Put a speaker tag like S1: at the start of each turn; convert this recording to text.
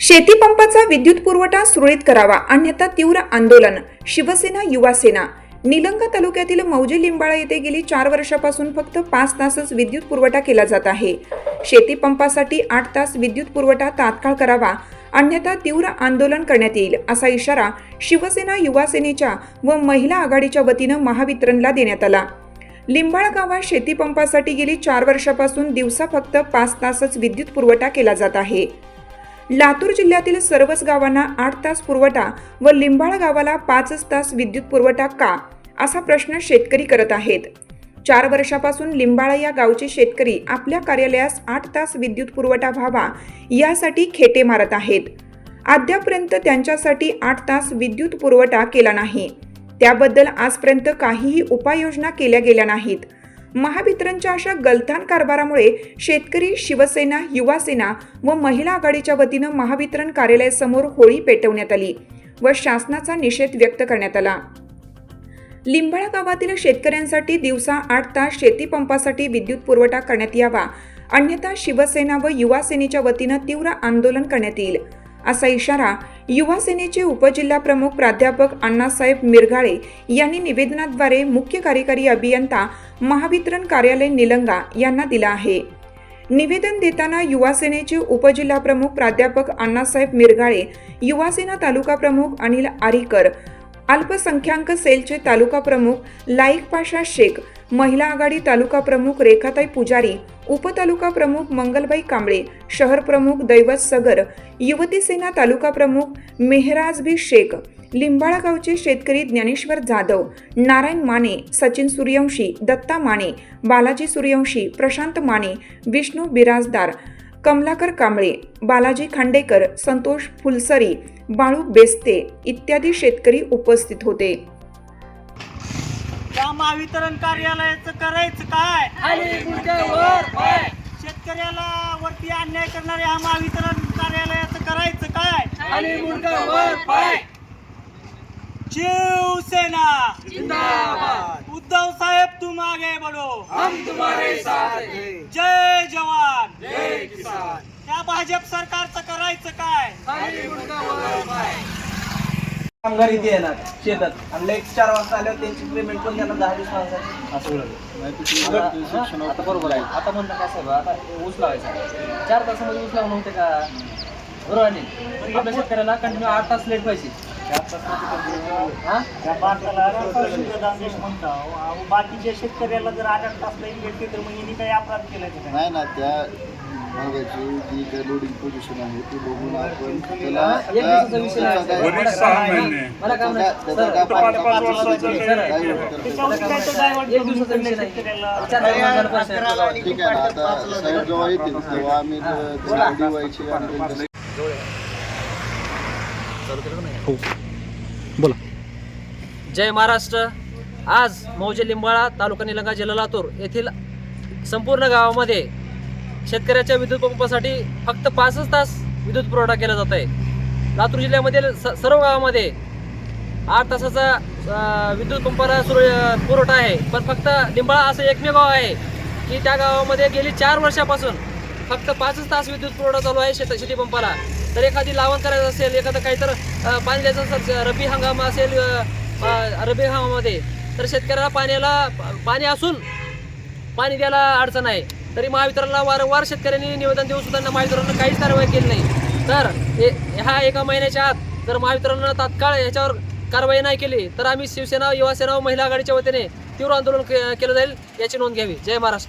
S1: शेतीपंपाचा विद्युत पुरवठा सुरळीत करावा अन्यथा तीव्र आंदोलन. शिवसेना युवासेना. निलंगा तालुक्यातील मौजे लिंबाळा येथे गेली चार वर्षापासून फक्त पाच तासच विद्युत पुरवठा केला जात आहे. शेतीपंपासाठी आठ तास विद्युत पुरवठा तात्काळ करावा अन्यथा तीव्र आंदोलन करण्यात येईल असा इशारा शिवसेना युवासेनेच्या व महिला आघाडीच्या वतीनं महावितरणला देण्यात आला. लिंबाळा गावात शेतीपंपासाठी गेली चार वर्षापासून दिवसा फक्त पाच तासच विद्युत पुरवठा केला जात आहे. लातूर जिल्ह्यातील सर्वच गावांना आठ तास पुरवठा व लिंबाळ गावाला पाचच तास विद्युत पुरवठा का? असा प्रश्न शेतकरी करत आहेत. चार वर्षापासून लिंबाळा या गावचे शेतकरी आपल्या कार्यालयास आठ तास विद्युत पुरवठा व्हावा यासाठी खेटे मारत आहेत. अद्यापर्यंत त्यांच्यासाठी आठ तास विद्युत पुरवठा केला नाही. त्याबद्दल आजपर्यंत काहीही उपाययोजना केल्या गेल्या नाहीत. महावितरणच्या अशा गलथान कारभारामुळे शेतकरी शिवसेना युवासेना व महिला आघाडीच्या वतीनं महावितरण कार्यालयासमोर होळी पेटवण्यात आली व शासनाचा निषेध व्यक्त करण्यात आला. लिंबाळा गावातील शेतकऱ्यांसाठी दिवसा आठ तास शेतीपंपासाठी विद्युत पुरवठा करण्यात यावा. अन्यथा शिवसेना व युवासेनेच्या वतीनं तीव्र आंदोलन करण्यात येईल. असा इशारा युवा सेनेचे उपजिल्हाप्रमुख प्राध्यापक अण्णासाहेब मिरगाळे यांनी निवेदनाद्वारे मुख्य कार्यकारी अभियंता महावितरण कार्यालय निलंगा यांना दिला आहे. निवेदन देताना युवा सेनेचे उपजिल्हाप्रमुख प्राध्यापक अण्णासाहेब मिरगाळे युवासेना तालुका प्रमुख अनिल आरीकर अल्पसंख्याक सेलचे तालुका प्रमुख लाईक पाशा शेख महिला आघाडी तालुका प्रमुख रेखाताई पुजारी उपतालुका प्रमुख मंगलबाई कांबळे शहर प्रमुख दैवत सगर युवती सेना तालुका प्रमुख मेहराजबी शेख लिंबाळा गावचे शेतकरी ज्ञानेश्वर जाधव नारायण माने सचिन सूर्यवंशी दत्ता माने बालाजी सूर्यवंशी प्रशांत माने विष्णू बिराजदार कमलाकर कांबळे बालाजी खांडेकर संतोष फुलसरी बाळू बेस्ते इत्यादी शेतकरी उपस्थित होते.
S2: या महावितरण कार्यालयाचं करायचं काय? शेतकऱ्याला वरती अन्याय करणाऱ्या या महावितरण कार्यालयाचं करायचं काय?
S3: पाय.
S2: शिवसेना. उद्धव साहेब तुम आगे बढ़ो.
S3: हम तुम्हारे साथ
S2: जय जवान.
S3: जय किसान.
S2: या भाजप सरकारचं करायचं काय?
S4: कामगार इथे येणार शेतात. आणि एक चार वाजता आल्यावर त्यांची पेमेंट पण त्यांना दहा दिवस माणसाची असं
S5: आता आता बरोबर आहे. आता म्हणलं काय साहेब? आता ऊस लावायचा चार तासामध्ये ऊस लावून होते का? बरोबर आहे? आपल्या शेतकऱ्याला कंटिन्यू आठ तास लेट पाहिजे. हा?
S2: बाकीच्या शेतकऱ्याला जर आठ आठ तास लाईन भेटते तर मग यांनी काही अपराध केला
S6: नाही ना त्या भागाची जी काही लोडिंग पोझिशन आहे ती बघून आपण त्याला त्याचा. काय- पाच- पाच वर्षाचा
S2: काय
S6: ठीक आहे. ना आता साहेब जेव्हा येतील. तेव्हा आम्ही त्याला आणि त्यांच्या
S5: जय महाराष्ट्र. आज मौजे लिंबाळा तालुका निलंगा जिल्हा लातूर येथील संपूर्ण गावामध्ये शेतकऱ्याच्या विद्युत पंपासाठी फक्त पाचच तास विद्युत पुरवठा केला जात आहे. लातूर जिल्ह्यामधील स सर्व गावामध्ये आठ तासाचा विद्युत पंपाला सुरू पुरवठा आहे. पण फक्त लिंबाळा असं एकमेव गाव आहे की त्या गावामध्ये गेली चार वर्षापासून फक्त पाचच तास विद्युत पुरवठा चालू आहे शेत शेती पंपाला. तर एखादी लावण करायचं असेल एखादं काहीतर तर पाणी द्यायचं असेल रब्बी हंगाम असेल रब्बी हंगामामध्ये तर शेतकऱ्याला पाण्याला पाणी असून पाणी द्यायला अडचण आहे. तरी महावितरणला वारंवार शेतकऱ्यांनी निवेदन देऊन सुद्धा महावितरणनं काहीच कारवाई केली नाही. तर ह्या एका महिन्याच्या आत जर महावितरणनं तात्काळ ह्याच्यावर कारवाई नाही केली तर आम्ही शिवसेना युवासेना व महिला आघाडीच्या वतीने तीव्र आंदोलन केलं जाईल याची नोंद घ्यावी. जय महाराष्ट्र.